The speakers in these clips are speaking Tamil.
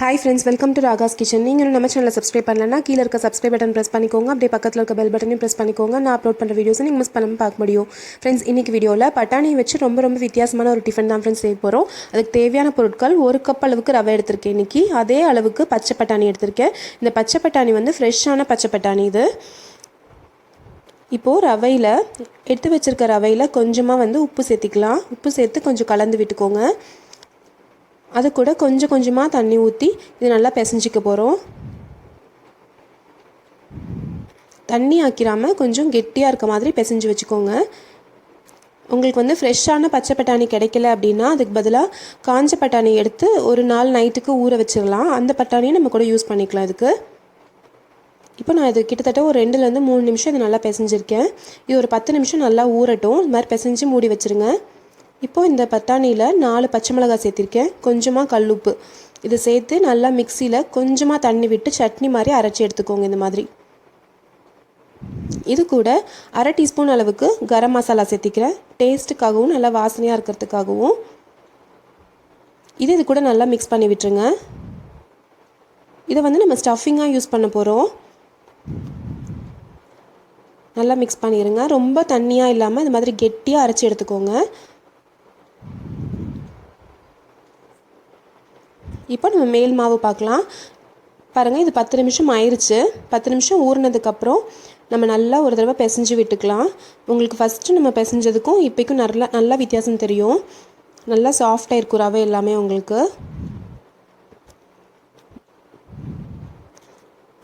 Hi friends welcome to Raga's kitchen நீங்கள் நம்ம சேனலை சப்ஸ்கிரைப் பண்ணலன்னா கீழே இருக்க சப்ஸ்கிரைப் பட்டன் ப்ரெஸ் பண்ணிக்கோங்க. அப்படியே பக்கத்தில் இருக்க பெல் பட்டனையும் ப்ரெஸ் பண்ணிக்கோங்க. நான் அப்லோட் பண்ணுற வீடியோஸை நீங்கள் மிஸ் பண்ணாமல் பார்க்க முடியும். ஃப்ரெண்ட்ஸ் இன்னைக்கு வீடியோவில் பட்டாணி வச்சு ரொம்ப ரொம்ப வித்தியாசமான ஒரு டிஃபன் தான் ஃப்ரெண்ட்ஸ் செய்ய போகிறோம் அதுக்கு தேவையான பொருட்கள் ஒரு கப் அளவுக்கு ரவை எடுத்திருக்கேன் இன்றைக்கி அதே அளவுக்கு பச்சை பட்டாணி எடுத்திருக்கேன். இந்த பச்சை பட்டாணி வந்து ஃப்ரெஷ்ஷான பச்சை பட்டாணி இது. இப்போது ரவையில் எடுத்து வச்சுருக்க ரவையில் கொஞ்சமாக வந்து உப்பு சேர்த்திக்கலாம். உப்பு சேர்த்து கொஞ்சம் கலந்து விட்டுக்கோங்க. அது கூட கொஞ்சம் கொஞ்சமாக தண்ணி ஊற்றி இது நல்லா பிசைஞ்சிக்க போகிறோம் தண்ணி ஆக்கிராமல் கொஞ்சம் கெட்டியாக இருக்க மாதிரி பிசைஞ்சு வச்சுக்கோங்க. உங்களுக்கு வந்து ஃப்ரெஷ்ஷான பச்சை பட்டாணி கிடைக்கல அப்படின்னா அதுக்கு பதிலாக காஞ்ச பட்டாணி எடுத்து ஒரு நாள் நைட்டுக்கு ஊற வச்சிடலாம் அந்த பட்டாணியை நம்ம கூட யூஸ் பண்ணிக்கலாம் இதுக்கு. இப்போ நான் இது கிட்டத்தட்ட ஒரு ரெண்டுலேருந்து மூணு நிமிஷம் இது நல்லா பிசைஞ்சிருக்கேன். இது ஒரு பத்து நிமிஷம் நல்லா ஊறட்டும். இது மாதிரி பிசைஞ்சு மூடி வச்சுருங்க. இப்போ இந்த பட்டாணியில் நாலு பச்சை மிளகாய் சேர்த்திருக்கேன். கொஞ்சமாக கல்லுப்பு. இதை சேர்த்து நல்லா மிக்சியில் கொஞ்சமாக தண்ணி விட்டு சட்னி மாதிரி அரைச்சி எடுத்துக்கோங்க இந்த மாதிரி. இது கூட அரை டீஸ்பூன் அளவுக்கு கரம் மசாலா சேர்த்திக்கிறேன். டேஸ்ட்டுக்காகவும் நல்லா வாசனையாக இருக்கிறதுக்காகவும். இது இது கூட நல்லா மிக்ஸ் பண்ணி விட்டுருங்க. இதை வந்து நம்ம ஸ்டஃபிங்காக யூஸ் பண்ண போகிறோம் நல்லா மிக்ஸ் பண்ணிடுங்க ரொம்ப தண்ணியாக இல்லாமல் இது மாதிரி கெட்டியாக அரைச்சி எடுத்துக்கோங்க. இப்போ நம்ம மேல் மாவு பார்க்கலாம். பாருங்கள் இது பத்து நிமிஷம் ஆயிடுச்சு பத்து நிமிஷம் ஊறினதுக்கப்புறம் நம்ம நல்லா ஒரு தடவை பிசைஞ்சு விட்டுக்கலாம். உங்களுக்கு ஃபஸ்ட்டு நம்ம பிசைஞ்சதுக்கும் இப்போக்கும் நல்லா நல்லா வித்தியாசம் தெரியும். நல்லா சாஃப்டாக இருக்கும் ரவை எல்லாமே உங்களுக்கு.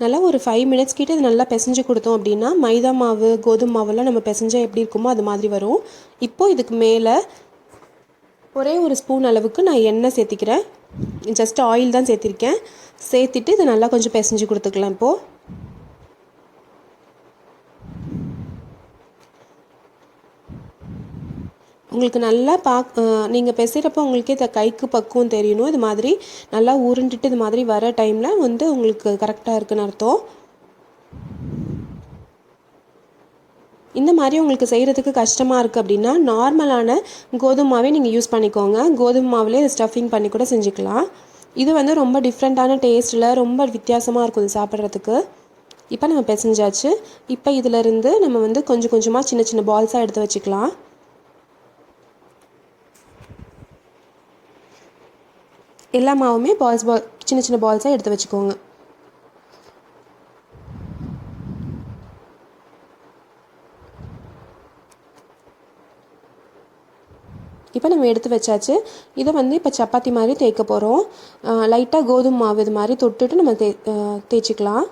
நல்லா ஒரு ஃபைவ் மினிட்ஸ் கிட்டே இது நல்லா பிசைஞ்சு கொடுத்தோம் அப்படின்னா மைதா மாவு கோதுமை மாவெல்லாம் நம்ம பிசைஞ்சால் எப்படி இருக்குமோ அது மாதிரி வரும். இப்போது இதுக்கு மேலே ஒரே ஒரு ஸ்பூன் அளவுக்கு நான் எண்ணெய் சேர்த்திக்கிறேன். ஜஸ்ட் ஆயில் தான் சேர்த்திருக்கேன். சேர்த்துட்டு இதை நல்லா கொஞ்சம் பிசைஞ்சு கொடுத்துக்கலாம் இப்போது உங்களுக்கு நல்லா பாக் நீங்கள் பிசைகிறப்போ உங்களுக்கே இந்த கைக்கு பக்குவம் தெரியணும் இது மாதிரி நல்லா உருண்டுட்டு இது மாதிரி வர டைமில் வந்து உங்களுக்கு கரெக்டாக இருக்குன்னு அர்த்தம். இந்த மாதிரி உங்களுக்கு செய்கிறதுக்கு கஷ்டமாக இருக்குது அப்படின்னா நார்மலான கோதுமை மாவே நீங்கள் யூஸ் பண்ணிக்கோங்க. கோதுமை மாவுலேயே இதை ஸ்டஃபிங் பண்ணி கூட செஞ்சுக்கலாம். இது வந்து ரொம்ப டிஃப்ரெண்ட்டான டேஸ்ட்டில் ரொம்ப வித்தியாசமாக இருக்கும் இது சாப்பிட்றதுக்கு. இப்போ நம்ம பிசைஞ்சாச்சு. இப்போ இதிலேருந்து நம்ம வந்து கொஞ்சம் கொஞ்சமாக சின்ன சின்ன பால்ஸாக எடுத்து வச்சுக்கலாம். எல்லா மாவுமே பால்ஸ் பால் சின்ன சின்ன பால்ஸாக எடுத்து வச்சுக்கோங்க. இப்போ நம்ம எடுத்து வச்சாச்சு. இதை வந்து இப்போ சப்பாத்தி மாதிரி தேய்க்க போகிறோம் லைட்டாக கோதுமை மாவு இது மாதிரி தொட்டுட்டு நம்ம தே தேய்ச்சிக்கலாம்.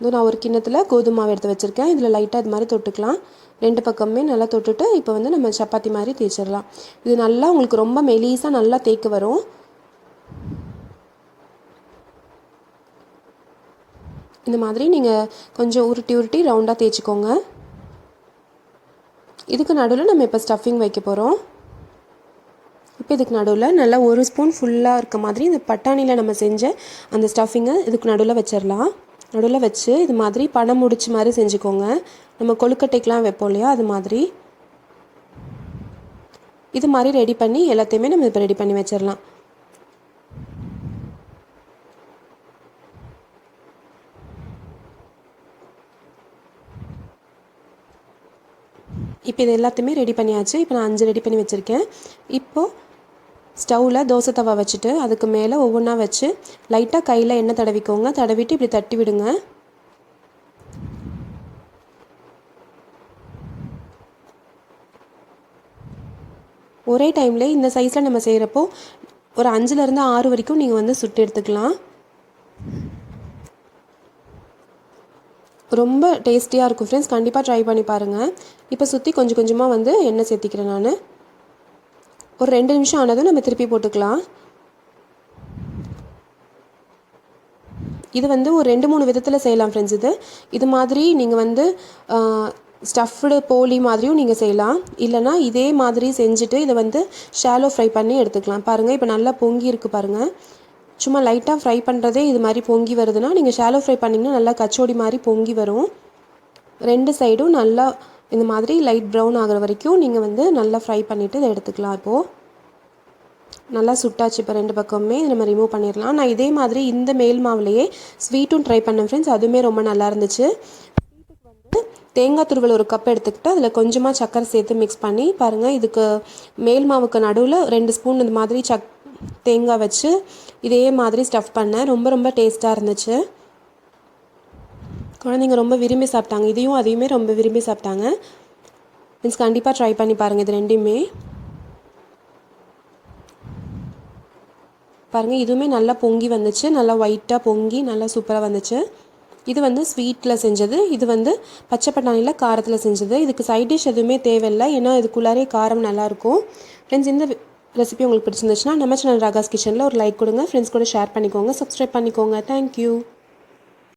இது நான் ஒரு கிண்ணத்தில் கோதுமை மாவு எடுத்து வச்சுருக்கேன். இதில் லைட்டாக இது மாதிரி தொட்டுக்கலாம். ரெண்டு பக்கமே நல்லா தொட்டுட்டு இப்போ வந்து நம்ம சப்பாத்தி மாதிரி தேய்ச்சிடலாம். இது நல்லா உங்களுக்கு ரொம்ப மெலீஸாக நல்லா தேய்க்க வரும். இந்த மாதிரி நீங்கள் கொஞ்சம் உருட்டி உருட்டி ரவுண்டாக தேய்ச்சிக்கோங்க. இதுக்கு நடுவில் நம்ம இப்போ ஸ்டஃபிங் வைக்க போகிறோம் இப்போ இதுக்கு நடுவில் நல்லா ஒரு ஸ்பூன் ஃபுல்லாக இருக்க மாதிரி இந்த பட்டாணியில் நம்ம செஞ்ச அந்த ஸ்டஃபிங்கை இதுக்கு நடுவில் வச்சிடலாம் நடுவில் வச்சு இது மாதிரி பணம் முடிச்ச மாதிரி செஞ்சுக்கோங்க. நம்ம கொழுக்கட்டைக்கெலாம் வைப்போம் இல்லையா? அது மாதிரி. இது மாதிரி ரெடி பண்ணி எல்லாத்தையுமே நம்ம இப்போ ரெடி பண்ணி வச்சிடலாம் இப்போ இது எல்லாத்தையுமே ரெடி பண்ணியாச்சு. இப்போ நான் அஞ்சு ரெடி பண்ணி வச்சுருக்கேன். இப்போது ஸ்டவ்வில் தோசை தவா வச்சுட்டு அதுக்கு மேலே ஒவ்வொன்றா வச்சு லைட்டாக கையில் எண்ணெய் தடவிக்கோங்க. தடவிட்டு இப்படி தட்டி விடுங்க. ஒரே டைமில் இந்த சைஸில் நம்ம செய்கிறப்போ ஒரு அஞ்சுலேருந்து ஆறு வரைக்கும் நீங்கள் வந்து சுட்டு எடுத்துக்கலாம். ரொம்ப டேஸ்டியாக இருக்கும் ஃப்ரெண்ட்ஸ் கண்டிப்பாக ட்ரை பண்ணி பாருங்கள் இப்போ சுற்றி கொஞ்சம் கொஞ்சமாக வந்து எண்ணெய் சேர்த்திக்கிறேன் நான். ஒரு ரெண்டு நிமிஷம் ஆனதும் நம்ம திருப்பி போட்டுக்கலாம். இது வந்து ஒரு ரெண்டு மூணு விதத்தில் செய்யலாம் ஃப்ரெண்ட்ஸ் இது. இது மாதிரி நீங்கள் வந்து ஸ்டஃப்டு போலி மாதிரியும் நீங்கள் செய்யலாம். இல்லைனா இதே மாதிரி செஞ்சுட்டு இதை வந்து ஷாலோ ஃப்ரை பண்ணி எடுத்துக்கலாம். பாருங்கள் இப்போ நல்லா பொங்கி இருக்குது பாருங்கள் சும்மா லைட்டாக ஃப்ரை பண்ணுறதே இது மாதிரி பொங்கி வருதுன்னா நீங்கள் ஷாலோ ஃப்ரை பண்ணிங்கன்னா நல்லா கச்சோடி மாதிரி பொங்கி வரும். ரெண்டு சைடும் நல்லா இந்த மாதிரி லைட் ப்ரௌன் ஆகிற வரைக்கும் நீங்கள் வந்து நல்லா ஃப்ரை பண்ணிவிட்டு இதை எடுத்துக்கலாம். இப்போது நல்லா சுட்டாச்சு. இப்போ ரெண்டு பக்கமுமே நம்ம ரிமூவ் பண்ணிடலாம். நான் இதே மாதிரி இந்த மேல் மாவுலேயே ஸ்வீட்டும் ட்ரை பண்ணேன் ஃப்ரெண்ட்ஸ் அதுவுமே ரொம்ப நல்லா இருந்துச்சு. வந்து தேங்காய் துருவல் ஒரு கப் எடுத்துக்கிட்டு அதில் கொஞ்சமாக சக்கரை சேர்த்து மிக்ஸ் பண்ணி பாருங்கள் இதுக்கு மேல் மாவுக்கு நடுவில் ரெண்டு ஸ்பூன் இந்த மாதிரி சக் தேங்காய் வச்சு இதே மாதிரி ஸ்டஃப் பண்ணேன். ரொம்ப ரொம்ப டேஸ்ட்டாக இருந்துச்சு. குழந்தைங்க ரொம்ப விரும்பி சாப்பிட்டாங்க. இதையும் அதையுமே ரொம்ப விரும்பி சாப்பிட்டாங்க. மீன்ஸ் கண்டிப்பாக ட்ரை பண்ணி பாருங்கள் இது ரெண்டையுமே பாருங்கள் இதுவுமே நல்லா பொங்கி வந்துச்சு. நல்லா ஒயிட்டாக பொங்கி நல்லா சூப்பராக வந்துச்சு. இது வந்து ஸ்வீட்டில் செஞ்சது. இது வந்து பச்சை பட்டாணியில் காரத்தில் செஞ்சது. இதுக்கு சைட் டிஷ் எதுவுமே தேவையில்லை. ஏன்னா இதுக்குள்ளாரே காரம் நல்லாயிருக்கும் ஃப்ரெண்ட்ஸ் இந்த ரெசிபி உங்களுக்கு பிடிச்சிருந்துச்சுன்னா நம்ம சேனல் ராகாஸ் கிச்சனில் ஒரு லைக் கொடுங்க. ஃப்ரெண்ட்ஸ் கூட ஷேர் பண்ணிக்கோங்க. சப்ஸ்கிரைப் பண்ணிக்கோங்க. தேங்க்யூ